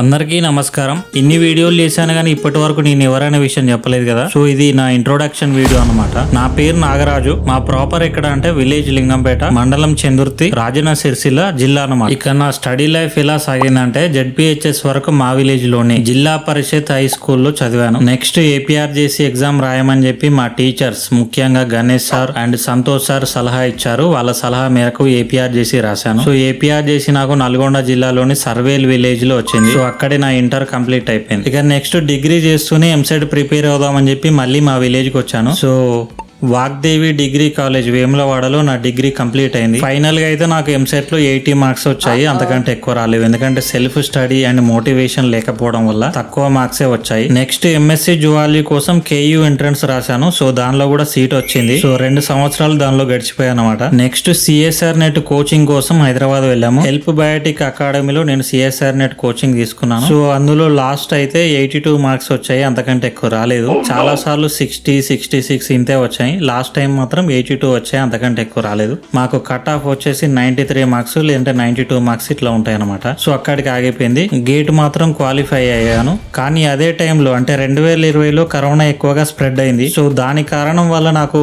అందరికీ నమస్కారం. ఇన్ని వీడియోలు చేశాను కానీ ఇప్పటి వరకు నేను ఎవరైనా విషయం చెప్పలేదు కదా. సో ఇది నా ఇంట్రొడక్షన్ వీడియో అనమాట నా పేరు నాగరాజు. మా ప్రాపర్ ఎక్కడ అంటే విలేజ్ లింగంపేట మండలం చందుర్తి రాజన సిరిసిల్ల జిల్లా అనమాట ఇక నా స్టడీ లైఫ్ ఎలా సాగిందంటే జెడ్పిహెచ్ఎస్ వరకు మా విలేజ్లోనే జిల్లా పరిషత్ హై స్కూల్లో చదివాను. నెక్స్ట్ ఏపీఆర్ చేసి ఎగ్జామ్ రాయమని చెప్పి మా టీచర్స్ ముఖ్యంగా Ganesh sir and Santosh sir సలహా ఇచ్చారు. వాళ్ళ సలహా మేరకు ఏపీఆర్ చేసి రాశాను. సో ఏపీఆర్ చేసి నాకు నల్గొండ జిల్లాలోని సర్వేల్ విలేజ్లో వచ్చింది. సో అక్కడే నా ఇంటర్ కంప్లీట్ అయిపోయింది. ఇక నెక్స్ట్ డిగ్రీ చేస్తూనే ఎంసెట్ ప్రిపేర్ అవుదామని చెప్పి మళ్ళీ మా విలేజ్కి వచ్చాను. సో వాగ్దేవి డిగ్రీ కాలేజ్ వేములవాడలో నా డిగ్రీ కంప్లీట్ అయింది. ఫైనల్గా అయితే నాకు ఎంసెట్లో ఎయిటీ మార్క్స్ వచ్చాయి. అంతకంటే ఎక్కువ రాలేవు ఎందుకంటే సెల్ఫ్ స్టడీ అండ్ మోటివేషన్ లేకపోవడం వల్ల తక్కువ మార్క్సే వచ్చాయి. నెక్స్ట్ ఎంఎస్సి జువాలజీ కోసం కేయూ ఎంట్రన్స్ రాశాను. సో దానిలో కూడా సీట్ వచ్చింది. సో రెండు సంవత్సరాలు దానిలో గడిచిపోయాయి అనమాట నెక్స్ట్ సిఎస్ఆర్ నెట్ కోచింగ్ కోసం హైదరాబాద్ వెళ్ళాము. హెల్ప్ బయోటిక్ అకాడమీలో నేను సిఎస్ఆర్ నెట్ కోచింగ్ తీసుకున్నాను. సో అందులో లాస్ట్ అయితే ఎయిటీ టూ మార్క్స్ వచ్చాయి. అంతకంటే ఎక్కువ రాలేదు. చాలా సార్లు సిక్స్టీ సిక్స్టీ సిక్స్ ఇంతే వచ్చాయి. లాస్ట్ టైం మాత్రం ఎయిటీ టూ వచ్చాయి. అంతకంటే ఎక్కువ రాలేదు. మాకు కట్ ఆఫ్ వచ్చేసి నైన్టీ త్రీ మార్క్స్ లేదంటే నైన్టీ టూ మార్క్స్ ఇట్లా ఉంటాయి అనమాట సో అక్కడికి ఆగిపోయింది. గేట్ మాత్రం క్వాలిఫై అయ్యాను. కానీ అదే టైంలో అంటే రెండు వేల ఇరవైలో కరోనా ఎక్కువగా స్ప్రెడ్ అయింది. సో దాని కారణం వల్ల నాకు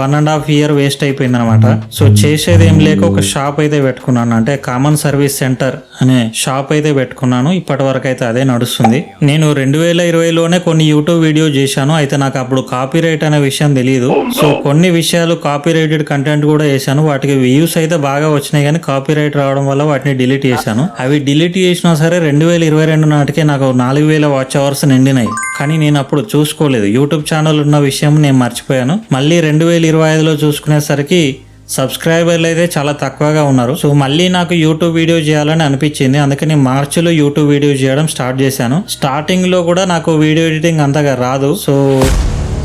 one and half year waste అయిపోయింది అనమాట సో చేసేది ఏం లేక ఒక షాప్ అయితే పెట్టుకున్నాను. అంటే కామన్ సర్వీస్ సెంటర్ అనే షాప్ అయితే పెట్టుకున్నాను. ఇప్పటి వరకు అయితే అదే నడుస్తుంది. నేను రెండు వేల ఇరవైలోనే కొన్ని యూట్యూబ్ వీడియో చేశాను. అయితే నాకు అప్పుడు కాపీరైట్ అనే విషయం తెలియదు సో కొన్ని విషయాలు కాపీ రైటెడ్ కంటెంట్ కూడా వేసాను వాటికి వ్యూస్ అయితే బాగా వచ్చినాయి కానీ కాపీ రైట్ రావడం వల్ల వాటిని డిలీట్ చేశాను. అవి డిలీట్ చేసినా సరే రెండు వేల ఇరవై రెండు నాటికే నాకు నాలుగు వేల వాచ్ అవర్స్ నిండినాయి. కానీ నేను అప్పుడు చూసుకోలేదు. యూట్యూబ్ ఛానల్ ఉన్న విషయం నేను మర్చిపోయాను. మళ్ళీ రెండు వేల ఇరవై ఐదులో చూసుకునేసరికి సబ్స్క్రైబర్లు అయితే చాలా తక్కువగా ఉన్నారు. సో మళ్ళీ నాకు యూట్యూబ్ వీడియో చేయాలని అనిపించింది. అందుకని మార్చిలో యూట్యూబ్ వీడియో చేయడం స్టార్ట్ చేశాను. స్టార్టింగ్లో కూడా నాకు వీడియో ఎడిటింగ్ అంతగా రాదు. సో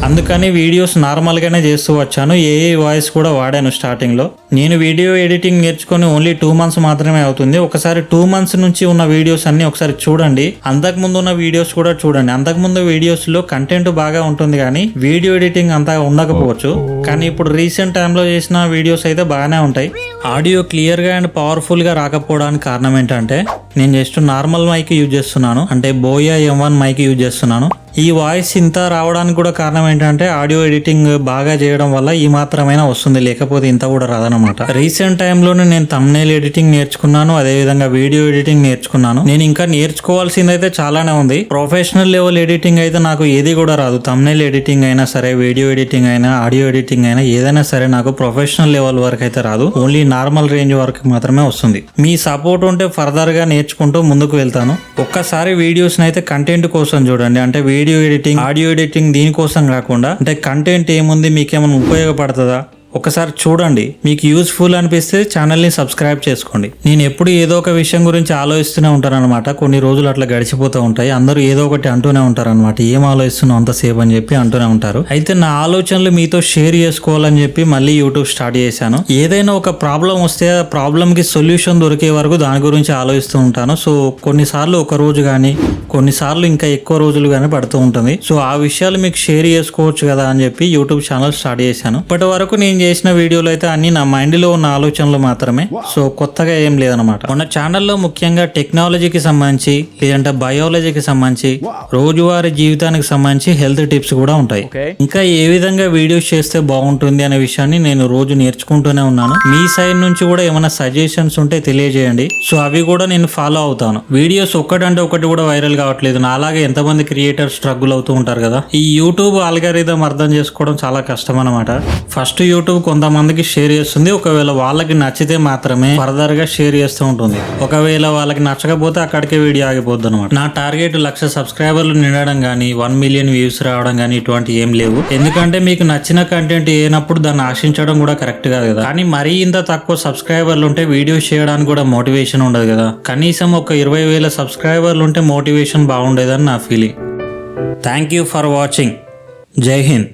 అందుకని వీడియోస్ నార్మల్గానే చేస్తూ వచ్చాను. ఏఏ వాయిస్ కూడా వాడాను స్టార్టింగ్లో. నేను వీడియో ఎడిటింగ్ నేర్చుకొని ఓన్లీ టూ మంత్స్ మాత్రమే అవుతుంది. ఒకసారి టూ మంత్స్ నుంచి ఉన్న వీడియోస్ అన్నీ ఒకసారి చూడండి. అంతకుముందు ఉన్న వీడియోస్ కూడా చూడండి. అంతకుముందు వీడియోస్లో కంటెంట్ బాగా ఉంటుంది కానీ వీడియో ఎడిటింగ్ అంతగా ఉండకపోవచ్చు. కానీ ఇప్పుడు రీసెంట్ టైంలో చేసిన వీడియోస్ అయితే బాగానే ఉంటాయి. ఆడియో క్లియర్గా అండ్ పవర్ఫుల్గా రాకపోవడానికి కారణం ఏంటంటే నేను జస్ట్ నార్మల్ మైక్ యూజ్ చేస్తున్నాను. అంటే Boya M one mic use చేస్తున్నాను. ఈ వాయిస్ ఇంత రావడానికి కూడా కారణం ఏంటంటే ఆడియో ఎడిటింగ్ బాగా చేయడం వల్ల ఈ మాత్రమైనా వస్తుంది లేకపోతే ఇంత కూడా రాదనమాట రీసెంట్ టైంలోనే నేను తమ్నేల్ ఎడిటింగ్ నేర్చుకున్నాను అదే విధంగా వీడియో ఎడిటింగ్ నేర్చుకున్నాను. నేను ఇంకా నేర్చుకోవాల్సింది అయితే చాలానే ఉంది. ప్రొఫెషనల్ లెవెల్ ఎడిటింగ్ అయితే నాకు ఏది కూడా రాదు. తమ్నేల్ ఎడిటింగ్ అయినా సరే వీడియో ఎడిటింగ్ అయినా ఆడియో ఎడిటింగ్ అయినా ఏదైనా సరే నాకు ప్రొఫెషనల్ లెవెల్ వరకు అయితే రాదు. ఓన్లీ నార్మల్ రేంజ్ వరకు మాత్రమే వస్తుంది. మీ సపోర్ట్ ఉంటే ఫర్దర్గా నేర్చుకుంటూ ముందుకు వెళ్తాను. ఒక్కసారి వీడియోస్ని అయితే కంటెంట్ కోసం చూడండి. అంటే వీడియో ఎడిటింగ్ ఆడియో ఎడిటింగ్ దీనికోసం కాకుండా అంటే కంటెంట్ ఏముంది మీకేమైనా ఉపయోగపడుతుందా? ఒకసారి చూడండి. మీకు యూస్ఫుల్ అనిపిస్తే ఛానల్ని సబ్స్క్రైబ్ చేసుకోండి. నేను ఎప్పుడు ఏదో ఒక విషయం గురించి ఆలోచిస్తూనే ఉంటానన్నమాట. కొన్ని రోజులు అట్లా గడిచిపోతూ ఉంటాయి. అందరూ ఏదో ఒకటి అంటూనే ఉంటారనమాట ఏం ఆలోచిస్తున్నావు అంతసేపు అని చెప్పి అంటూనే ఉంటారు. అయితే నా ఆలోచనలు మీతో షేర్ చేసుకోవాలని చెప్పి మళ్ళీ యూట్యూబ్ స్టార్ట్ చేశాను. ఏదైనా ఒక ప్రాబ్లం వస్తే ఆ ప్రాబ్లంకి సొల్యూషన్ దొరికే వరకు దాని గురించి ఆలోచిస్తూ ఉంటాను. సో కొన్నిసార్లు ఒక రోజు కానీ కొన్నిసార్లు ఇంకా ఎక్కువ రోజులు కానీ పడుతూ ఉంటుంది. సో ఆ విషయాలు మీకు షేర్ చేసుకోవచ్చు కదా అని చెప్పి యూట్యూబ్ ఛానల్ స్టార్ట్ చేశాను. ఇప్పటి వరకు నేను చేసిన వీడియోలు అయితే అన్ని నా మైండ్లో ఉన్న ఆలోచనలు మాత్రమే. సో కొత్తగా ఏం లేదనమాట మన ఛానల్లో ముఖ్యంగా టెక్నాలజీకి సంబంధించి లేదంటే బయాలజీకి సంబంధించి రోజువారీ జీవితానికి సంబంధించి హెల్త్ టిప్స్ కూడా ఉంటాయి. ఇంకా ఏ విధంగా వీడియోస్ చేస్తే బాగుంటుంది అనే విషయాన్ని నేను రోజు నేర్చుకుంటూనే ఉన్నాను. మీ సైడ్ నుంచి కూడా ఏమైనా సజెషన్స్ ఉంటే తెలియజేయండి. సో అవి కూడా నేను ఫాలో అవుతాను. వీడియోస్ ఒక్కటంటే ఒకటి కూడా వైరల్ కావట్లేదు. నాలాగే ఎంతమంది క్రియేటర్స్ స్ట్రగుల్ అవుతూ ఉంటారు కదా. ఈ యూట్యూబ్ ఆల్గారిథం అర్థం చేసుకోవడం చాలా కష్టం అనమాట ఫస్ట్ యూట్యూబ్ కొంతమందికి షేర్ చేస్తుంది. ఒకవేళ వాళ్ళకి నచ్చితే మాత్రమే ఫర్దర్గా షేర్ చేస్తూ ఉంటుంది. ఒకవేళ వాళ్ళకి నచ్చకపోతే అక్కడికే వీడియో ఆగిపోద్ది అనమాట నా టార్గెట్ లక్ష సబ్స్క్రైబర్లు నిండడం కానీ వన్ మిలియన్ వ్యూస్ రావడం కానీ ఇటువంటి ఏం లేవు. ఎందుకంటే మీకు నచ్చిన కంటెంట్ ఏనప్పుడు దాన్ని ఆశించడం కూడా కరెక్ట్ కాదు కదా. కానీ మరీ ఇంత తక్కువ సబ్స్క్రైబర్లు ఉంటే వీడియోస్ చేయడానికి కూడా మోటివేషన్ ఉండదు కదా. కనీసం ఒక ఇరవై వేల సబ్స్క్రైబర్లు ఉంటే మోటివేషన్ బాగుండేదని నా feeling. Thank you for watching. జై హింద్.